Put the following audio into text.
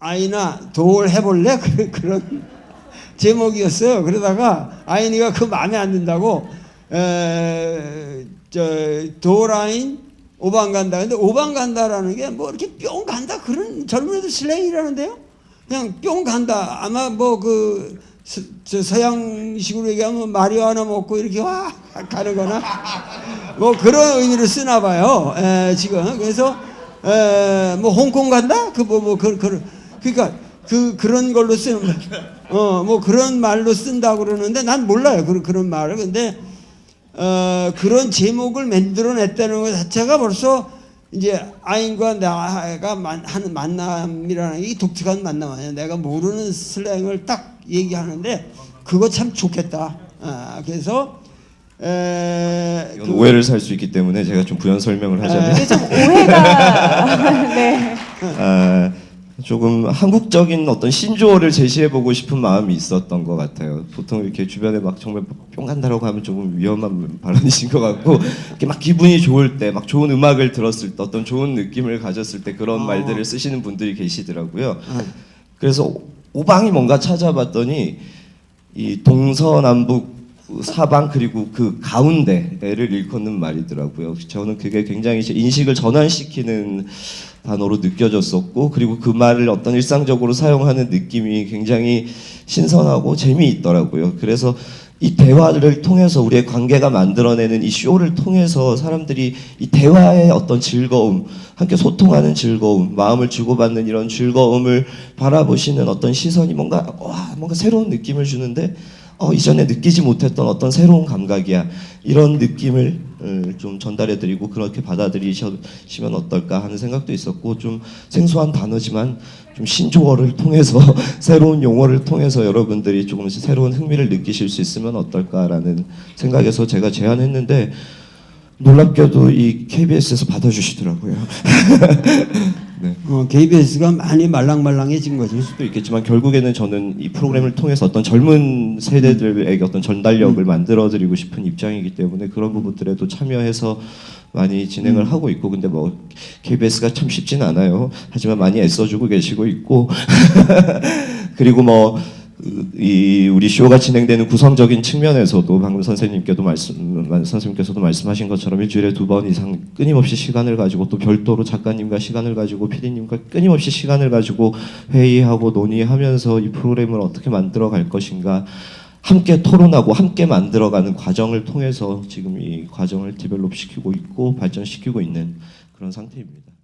아이나 도울 해볼래? 그, 그런 제목이었어요. 그러다가 아이니가 그 마음에 안 든다고 에, 저 도라인 오방 간다. 근데 오방 간다라는 게 뭐 이렇게 뿅 간다 그런 젊은 애들 슬랭이라는데요. 그냥 뿅 간다. 아마 뭐그 저 서양식으로 얘기하면 마리화나 먹고 이렇게 와 가는 거나 뭐 그런 의미로 쓰나 봐요. 에, 지금 그래서 에, 뭐 홍콩 간다? 그 뭐 뭐 그 그 그러니까 그 그런 걸로 쓰는 어 뭐 그런 말로 쓴다고 그러는데 난 몰라요. 그 그런 말을 근데 어, 그런 제목을 만들어냈다는 것 자체가 벌써 이제 아인과 나가 만, 하는 만남이라는 게 독특한 만남 아니야. 내가 모르는 슬랭을 딱 얘기하는데 그거 참 좋겠다. 아, 그래서 에, 이건 오해를 살 수 있기 때문에 제가 좀 부연 설명을 하자면 이게 좀 오해가 네. 아, 조금 한국적인 어떤 신조어를 제시해보고 싶은 마음이 있었던 것 같아요. 보통 이렇게 주변에 막 정말 뿅 간다라고 하면 조금 위험한 발언이신 것 같고 이렇게 막 기분이 좋을 때, 막 좋은 음악을 들었을 때, 어떤 좋은 느낌을 가졌을 때 그런 어. 말들을 쓰시는 분들이 계시더라고요. 그래서 오방이 뭔가 찾아봤더니 이 동서남북 사방 그리고 그 가운데를 일컫는 말이더라고요. 저는 그게 굉장히 제 인식을 전환시키는 단어로 느껴졌었고 그리고 그 말을 어떤 일상적으로 사용하는 느낌이 굉장히 신선하고 재미있더라고요. 그래서 이 대화를 통해서 우리의 관계가 만들어내는 이 쇼를 통해서 사람들이 이 대화의 어떤 즐거움, 함께 소통하는 즐거움, 마음을 주고받는 이런 즐거움을 바라보시는 어떤 시선이 뭔가 와 뭔가 새로운 느낌을 주는데 어, 이전에 느끼지 못했던 어떤 새로운 감각이야 이런 느낌을 어, 좀 전달해드리고 그렇게 받아들이시면 어떨까 하는 생각도 있었고 좀 생소한 단어지만 좀 신조어를 통해서 새로운 용어를 통해서 여러분들이 조금씩 새로운 흥미를 느끼실 수 있으면 어떨까라는 생각에서 제가 제안했는데 놀랍게도 이 KBS에서 받아주시더라고요. 네. 어, KBS가 많이 말랑말랑해진 거지. 수도 있겠지만 결국에는 저는 이 프로그램을 통해서 어떤 젊은 세대들에게 어떤 전달력을 만들어드리고 싶은 입장이기 때문에 그런 부분들에도 참여해서 많이 진행을 하고 있고 근데 뭐 KBS가 참 쉽진 않아요. 하지만 많이 애써주고 계시고 있고 그리고 뭐 이 우리 쇼가 진행되는 구성적인 측면에서도 방금 선생님께도 말씀 선생님께서도 말씀하신 것처럼 일주일에 두 번 이상 끊임없이 시간을 가지고 또 별도로 작가님과 시간을 가지고 PD님과 끊임없이 시간을 가지고 회의하고 논의하면서 이 프로그램을 어떻게 만들어 갈 것인가 함께 토론하고 함께 만들어가는 과정을 통해서 지금 이 과정을 디벨롭 시키고 있고 발전시키고 있는 그런 상태입니다.